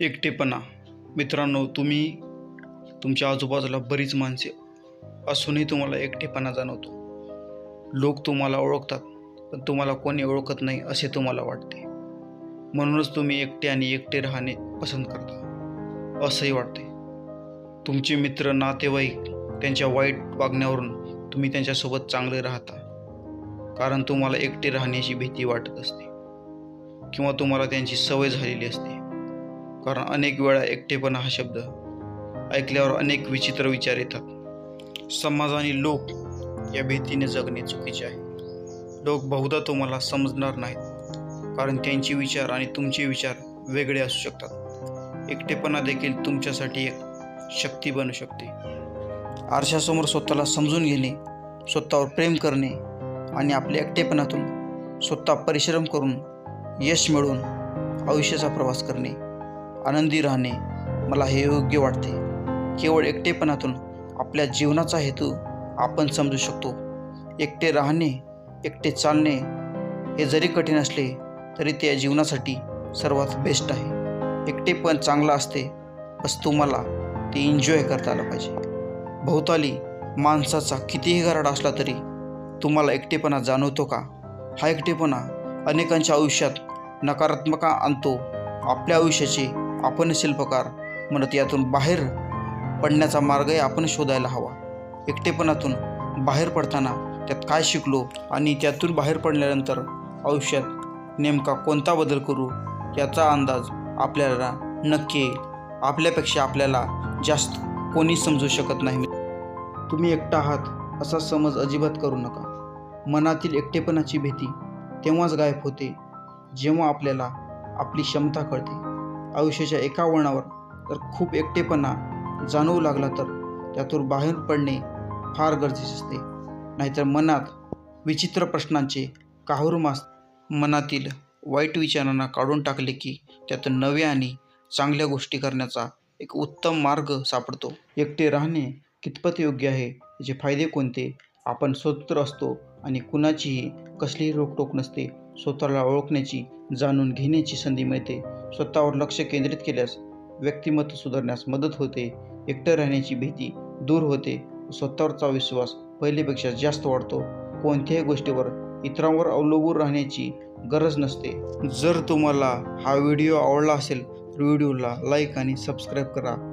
एकटेपणा. मित्रांनो तुम्ही तुमच्या आजूबाजूला बरीच माणसे असूनही तुम्हाला एकटेपणा जाणवतो. लोक तुम्हाला ओळखतात पण तुम्हाला कोणी ओळखत नाही असे तुम्हाला वाटते. म्हणूनच तुम्ही एकटे आणि एकटे राहणे पसंत करता. असंही वाटते. तुमचे मित्र नातेवाईक त्यांच्या वाईट वागण्यावरून तुम्ही त्यांच्यासोबत चांगले राहता. कारण तुम्हाला एकटे राहण्याची भीती वाटत असते. किंवा तुम्हाला त्यांची सवय झालेली असते. कारण अनेक वेळा एकटेपणा हा शब्द ऐकल्यावर अनेक विचित्र विचार येतात. समाज आणि लोक या भीतीने जगणे चुकीचे आहे. लोक बहुधा तुम्हाला समजणार नाहीत कारण त्यांचे विचार आणि तुमचे विचार वेगळे असू शकतात. एकटेपणा देखील तुमच्यासाठी एक शक्ती बनू शकते. आरशासमोर स्वतःला समजून घेणे स्वतःवर प्रेम करणे आणि आपल्या एकटेपणातून स्वतः परिश्रम करून यश मिळवून आयुष्याचा प्रवास करणे आनंदी राहणे मला हे योग्य वाटते. केवळ एकटेपणातून आपल्या जीवनाचा हेतू आपण समजू शकतो. एकटे राहणे एकटे चालणे हे जरी कठीण असले तरी ते जीवनासाठी सर्वात बेस्ट आहे. एकटेपण चांगलं असते बस तुम्हाला ते एन्जॉय करता आलं पाहिजे. भोवताली माणसाचा कितीही गराडा असला तरी तुम्हाला एकटेपणा जाणवतो का? हा एकटेपणा अनेकांच्या आयुष्यात नकारात्मक आणतो. आपल्या आयुष्याचे आपण शिल्पकार म्हणत यातून बाहेर पडण्याचा मार्गही आपण शोधायला हवा. एकटेपणातून बाहेर पडताना त्यात काय शिकलो आणि त्यातून बाहेर पडल्यानंतर आयुष्यात नेमका कोणता बदल करू याचा अंदाज आपल्याला नक्की येईल. आपल्यापेक्षा आपल्याला जास्त कोणी समजू शकत नाही. तुम्ही एकटा आहात असा समज अजिबात करू नका. मनातील एकटेपणाची भीती तेव्हाच गायब होते जेव्हा आपल्याला आपली क्षमता कळते. आयुष्याच्या एका वळणावर जर खूप एकटेपणा जाणवू लागला तर त्यातून बाहेर पडणे फार गरजेचे असते. नाहीतर मनात विचित्र प्रश्नांचे काहुरमास मनातील वाईट विचारांना काढून टाकले की त्यातून नव्या आणि चांगल्या गोष्टी करण्याचा एक उत्तम मार्ग सापडतो. एकटे राहणे कितपत योग्य आहे? याचे फायदे कोणते? आपण स्वतंत्र असतो आणि कुणाचीही कसलीही रोकटोक नसते. स्वतःला ओळखण्याची जाणून घेण्याची संधी मिळते. स्वतःवर लक्ष केंद्रित केल्यास व्यक्तिमत्व सुधारण्यास मदत होते. एकटं राहण्याची भीती दूर होते. स्वतःवरचा विश्वास पहिलेपेक्षा जास्त वाढतो. कोणत्याही गोष्टीवर इतरांवर अवलंबून राहण्याची गरज नसते. जर तुम्हाला हा व्हिडिओ आवडला असेल तर व्हिडिओला लाईक आणि सबस्क्राईब करा.